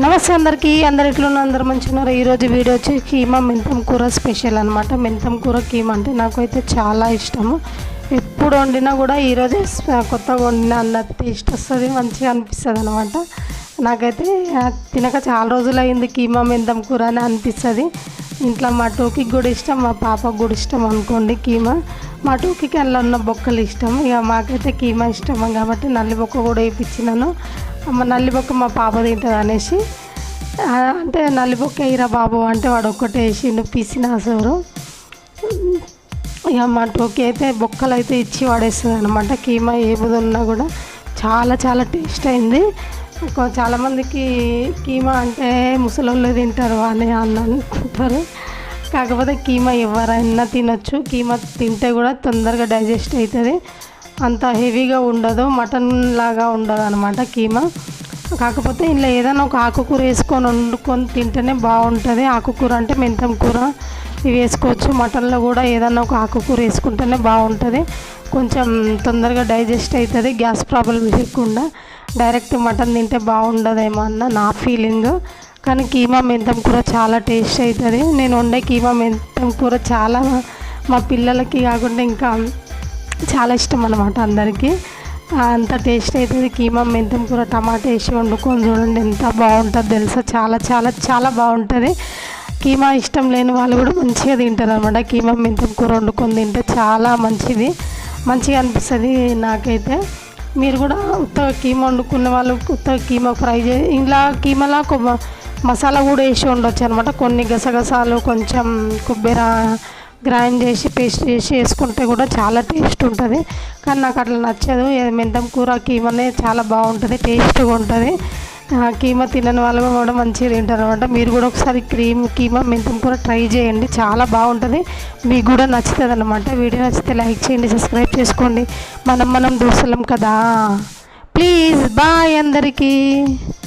నమస్తే అందరికీ అందరు ఎట్లున్న అందరు మంచిగా ఉన్నారు? ఈరోజు వీడియో వచ్చి కీమా మెంతం కూర స్పెషల్ అనమాట మెంతం కూర కీమా అంటే నాకైతే చాలా ఇష్టము. ఎప్పుడు వండినా కూడా ఈరోజే కొత్తగా వండినా అన్న టేస్ట్ వస్తుంది మంచిగా అనిపిస్తుంది అనమాట నాకైతే తినక చాలా రోజులు అయింది కీమా మెంతం కూర అని అనిపిస్తుంది. ఇంట్లో మా టోకి కూడా ఇష్టం మా పాపకు కూడా ఇష్టం అనుకోండి కీమా. మా టోకి అలా ఉన్న బొక్కలు ఇష్టం ఇక మాకైతే కీమా ఇష్టం కాబట్టి నల్లి బొక్క కూడా వేయించినాను. అమ్మ మా పాప తింటుంది అనేసి అంటే నల్లి బొక్క బాబు అంటే వాడు ఒక్కటే వేసిండు పిసిన సోరు ఇక మా టోకి అయితే బొక్కలు అయితే ఇచ్చి వాడేస్తుంది అనమాట కీమా ఏ ఉన్నా కూడా చాలా చాలా టేస్ట్ అయింది. చాలామందికి కీమా అంటే ముసలోళ్ళు తింటారు అని అని అనుకుంటారు కాకపోతే కీమా ఎవరైనా తినొచ్చు కీమా తింటే కూడా తొందరగా డైజెస్ట్ అవుతుంది అంత హెవీగా ఉండదు మటన్ లాగా ఉండదు అనమాట కీమా. కాకపోతే ఇందులో ఏదైనా ఒక ఆకుకూర వేసుకొని వండుకొని తింటేనే బాగుంటుంది. ఆకుకూర అంటే మెంతం కూర ఇవి వేసుకోవచ్చు. మటన్లో కూడా ఏదైనా ఒక ఆకుకూర వేసుకుంటేనే బాగుంటుంది. కొంచెం తొందరగా డైజెస్ట్ అవుతుంది గ్యాస్ ప్రాబ్లం లేకుండా. డైరెక్ట్ మటన్ తింటే బాగుండదేమో అన్న నా ఫీలింగ్. కానీ కీమా మెంతం కూర చాలా టేస్ట్ అవుతుంది. నేను వండే కీమా మెంతం కూర చాలా మా పిల్లలకి కాకుండా ఇంకా చాలా ఇష్టం అనమాట అందరికీ. అంత టేస్ట్ అవుతుంది కీమా మెంతం కూర టమాటా వేసి వండుకొని చూడండి ఎంత బాగుంటుంది తెలుసా? చాలా చాలా చాలా బాగుంటుంది. కీమా ఇష్టం లేని వాళ్ళు కూడా మంచిగా తింటారు అనమాట కీమా మెంతం కూర వండుకొని తింటే చాలా మంచిది. మంచిగా అనిపిస్తుంది నాకైతే. మీరు కూడా ఉత్తగా కీమా వండుకున్న వాళ్ళు ఉత్తగా కీమా ఫ్రై చే ఇలా కీమాలో కొబ్బ మసాలా కూడా వేసి ఉండొచ్చు అనమాట కొన్ని గసగసాలు కొంచెం కొబ్బరి గ్రైండ్ చేసి పేస్ట్ చేసి వేసుకుంటే కూడా చాలా టేస్ట్ ఉంటుంది. కానీ నాకు అట్లా నచ్చదు. మెంతం కూర కీమనే చాలా బాగుంటుంది టేస్ట్గా ఉంటుంది. ఆ, కీమా తినని వాళ్ళు కూడా మంచిగా తింటారు అనమాట మీరు కూడా ఒకసారి క్రీమ్ కీమా మెంతం కూర ట్రై చేయండి. చాలా బాగుంటుంది. మీకు కూడా నచ్చుతుంది అనమాట వీడియో నచ్చితే లైక్ చేయండి సబ్స్క్రైబ్ చేసుకోండి. మనం మనం దూసలం కదా. ప్లీజ్ బాయ్ అందరికీ.